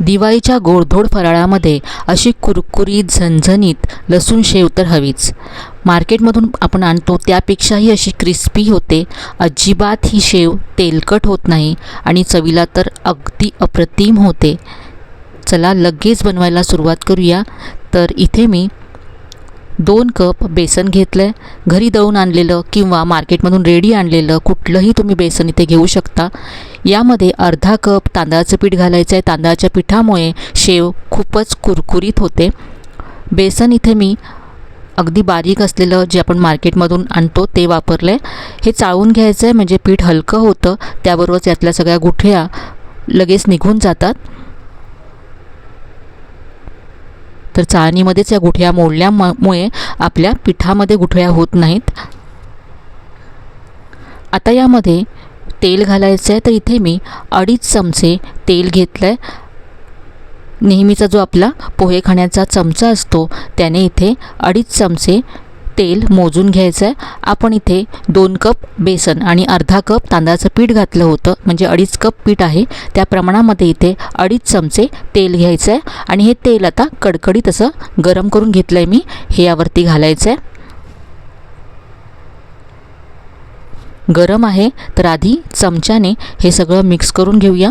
दिवाळीच्या गोडधोड फराळामध्ये अशी कुरकुरीत झणझणीत लसूण शेव तर हवीच. मार्केटमधून आपण आणतो त्यापेक्षाही अशी क्रिस्पी होते. अजिबात ही शेव तेलकट होत नाही आणि चवीला तर अगदी अप्रतिम होते. चला लगेच बनवायला सुरुवात करूया. तर इथे मी दोन कप बेसन घेतलं आहे घरी दळून आणलेलं किंवा मार्केटमधून रेडी आणलेलं कुठलंही तुम्ही बेसन इथे घेऊ शकता. यामध्ये अर्धा कप तांदळाचं पीठ घालायचं आहे तांदळाच्या पिठामुळे शेव खूपच कुरकुरीत होते. बेसन इथे मी अगदी बारीक असलेलं जे आपण मार्केटमधून आणतो ते वापरलं आहे हे चाळून घ्यायचं आहे म्हणजे पीठ हलकं होतं. त्याबरोबरच यातल्या सगळ्या गुठळ्या लगेच निघून जातात. तर चाळणीमध्येच या गुठळ्या मोडल्यामुळे आपल्या पिठामध्ये गुठळ्या होत नाहीत. आता यामध्ये तेल घालायचं आहे तर इथे मी अडीच चमचे तेल घेतलं आहे नेहमीचा जो आपला पोहे खाण्याचा चमचा असतो त्याने इथे अडीच चमचे तेल मोजून घ्यायचं आहे आपण इथे दोन कप बेसन आणि अर्धा कप तांदळाचं पीठ घातलं होतं. म्हणजे अडीच कप पीठ आहे. त्या प्रमाणामध्ये इथे अडीच चमचे तेल घ्यायचं आहे आणि हे तेल आता कडकडीत असं गरम करून घेतलं आहे मी. हे यावरती घालायचं आहे गरम आहे तर आधी चमच्याने हे सगळं मिक्स करून घेऊया.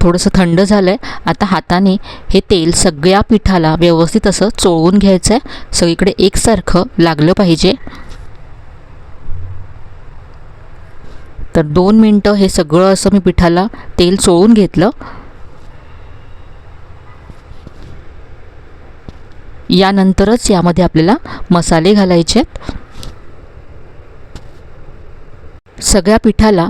थोडंसं थंड झालं आहे आता हाताने हे तेल सगळ्या पिठाला व्यवस्थित असं चोळून घ्यायचं आहे सगळीकडे एकसारखं लागलं पाहिजे. तर दोन मिनटं हे सगळं असं मी पिठाला तेल चोळून घेतलं. यानंतरच यामध्ये आपल्याला मसाले घालायचे आहेत सगळ्या पिठाला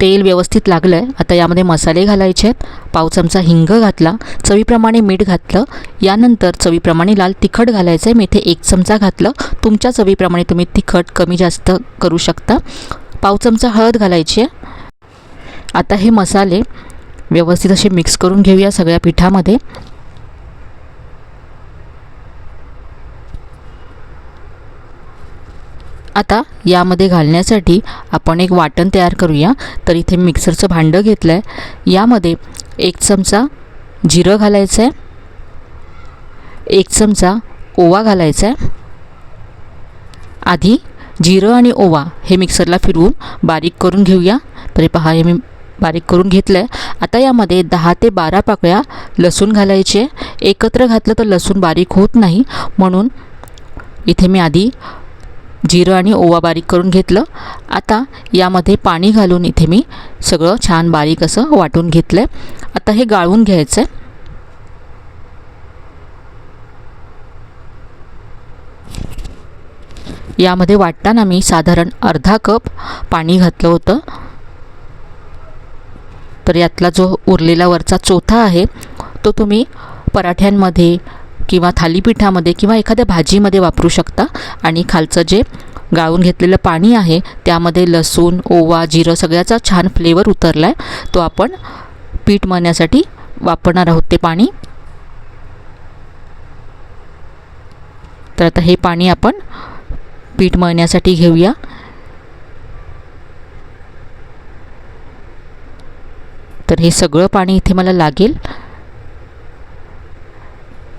तेल व्यवस्थित लागलं आहे आता यामध्ये मसाले घालायचे आहेत. पाव चमचा हिंग घातला. चवीप्रमाणे मीठ घातलं. यानंतर चवीप्रमाणे लाल तिखट घालायचं आहे मी इथे एक चमचा घातलं. तुमच्या चवीप्रमाणे तुम्ही तिखट कमी जास्त करू शकता. पाव चमचा हळद घालायची आहे. आता हे मसाले व्यवस्थित असे मिक्स करून घेऊया सगळ्या पिठामध्ये. आता यामध्ये घालण्यासाठी आपण एक वाटण तयार करूया. तर इथे मिक्सरचं भांडं घेतलं आहे यामध्ये एक चमचा जिरं घालायचं आहे एक चमचा ओवा घालायचा आहे आधी जिरं आणि ओवा हे मिक्सरला फिरवून बारीक करून घेऊया. तरी पहा हे मी बारीक करून घेतलं आहे आता यामध्ये दहा ते बारा पाकळ्या लसूण घालायचे. एकत्र घातलं तर लसूण बारीक होत नाही. म्हणून इथे मी आधी जिरं आणि ओवा बारीक करून घेतलं. आता यामध्ये पाणी घालून इथे मी सगळं छान बारीक असं वाटून घेतलं आहे आता हे गाळून घ्यायचं आहे यामध्ये वाटताना मी साधारण अर्धा कप पाणी घातलं होतं. तर यातला जो उरलेला वरचा चोथा आहे तो तुम्ही पराठ्यांमध्ये किंवा थालीपीठामध्ये किंवा एखाद्या भाजीमध्ये वापरू शकता. आणि खालचं जे गाळून घेतलेलं पाणी आहे त्यामध्ये लसूण ओवा जिरं सगळ्याचा छान फ्लेवर उतरला आहे तो आपण पीठ मळण्यासाठी वापरणार आहोत ते पाणी. तर आता हे पाणी आपण पीठ मळण्यासाठी घेऊया. तर हे सगळं पाणी इथे मला लागेल.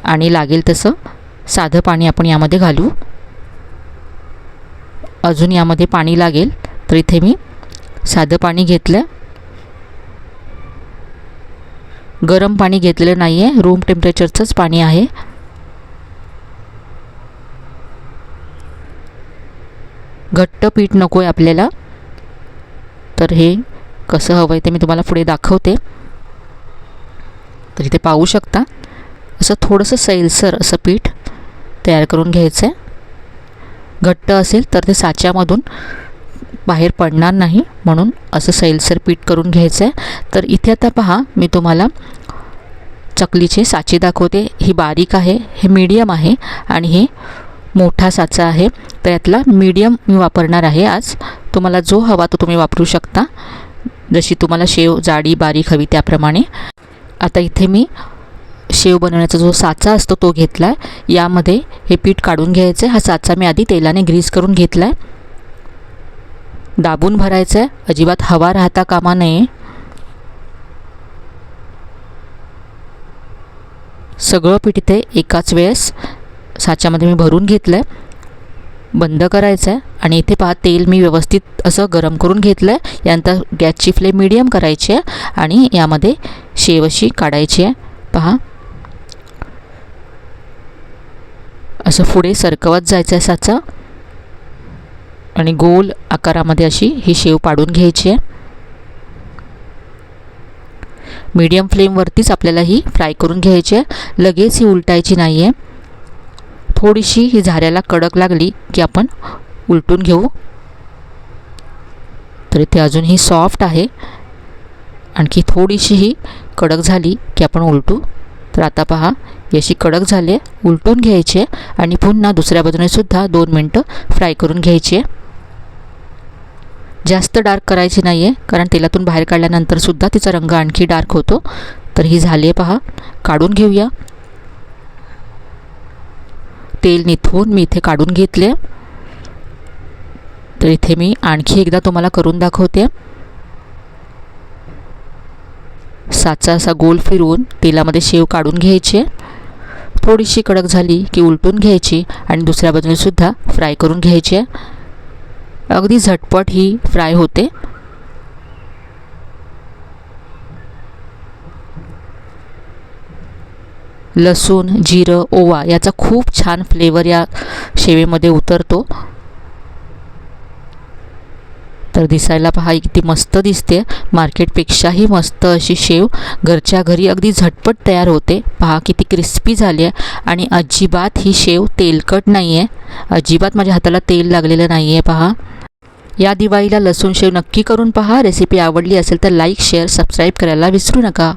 आणि लागेल तसं साधं पाणी आपण यामध्ये घालू. अजून यामध्ये पाणी लागेल तर इथे मी साधं पाणी घेतलं. गरम पाणी घेतलेलं नाही आहे रूम टेम्परेचरचंच पाणी आहे. घट्ट पीठ नको आहे आपल्याला. तर हे कसं हवं आहे ते मी तुम्हाला पुढे दाखवते. तर इथे पाहू शकता. असं थोडंसं सैलसर असं पीठ तयार करून घ्यायचं आहे घट्ट असेल तर ते साच्यामधून बाहेर पडणार नाही म्हणून असं सैलसर पीठ करून घ्यायचं आहे तर इथे आता पहा मी तुम्हाला चकलीचे साचे दाखवते. ही बारीक आहे हे मीडियम आहे आणि हे मोठा साचा आहे. तर यातला मीडियम मी वापरणार आहे आज. तुम्हाला जो हवा तो तुम्ही वापरू शकता. जशी तुम्हाला शेव जाडी बारीक हवी त्याप्रमाणे. आता इथे मी शेव बनवण्याचा जो साचा असतो तो घेतला आहे यामध्ये हे पीठ काढून घ्यायचं आहे. हा साचा मी आधी तेलाने ग्रीस करून घेतला आहे दाबून भरायचं आहे अजिबात हवा राहता कामा नये. सगळं पीठ इथे एकाच वेळेस साच्यामध्ये मी भरून घेतलं आहे बंद करायचं आहे आणि इथे पहा तेल मी व्यवस्थित असं गरम करून घेतलं आहे यानंतर गॅसची फ्लेम मिडियम करायची आहे. आणि यामध्ये शेव अशी काढायची आहे. पहा. असं पुढे सरकवत जायचं आहे साचा. आणि गोल आकारामध्ये अशी ही शेव पाडून घ्यायची आहे. मीडियम फ्लेमवरतीच आपल्याला ही फ्राय करून घ्यायची आहे. लगेच ही उलटायची नाही आहे थोडीशी ही झाऱ्याला कडक लागली की आपण उलटून घेऊ. तर इथे अजूनही सॉफ्ट आहे. आणखी थोडीशी ही कडक झाली की आपण उलटू तर आता पहा याची कडक झाली उलटून घ्यायची आणि पुन्हा दुसऱ्या बाजूने सुद्धा दोन मिनटं फ्राय करून घ्यायची. जास्त डार्क करायची नाही आहे कारण तेलातून बाहेर काढल्यानंतरसुद्धा तिचा रंग आणखी डार्क होतो. तर ही झाली आहे पहा काढून घेऊया. तेल निथवून मी इथे काढून घेतले. तर इथे मी आणखी एकदा तुम्हाला करून दाखवते. साचा असा गोल फिरवून तेलामध्ये शेव काढून घ्यायची. थोडीशी कडक झाली की उलटून घ्यायची आणि दुसऱ्या बाजूने सुद्धा फ्राय करून घ्यायची. आहे अगदी झटपट ही फ्राय होते. लसूण जिरं ओवा याचा खूप छान फ्लेवर या शेवेमध्ये उतरतो. तर दिसायला पहा किती मस्त दिसते. मार्केटपेक्षाही मस्त अशी शेव. घरच्या घरी अगदी झटपट तयार होते. पहा किती क्रिस्पी झाली आहे. आणि अजिबात ही शेव तेलकट नाही आहे अजिबात माझ्या हाताला तेल लागलेलं नाही आहे पहा. या दिवाळीला लसूण शेव नक्की करून पहा. रेसिपी आवडली असेल तर लाईक शेअर सबस्क्राईब करायला विसरू नका.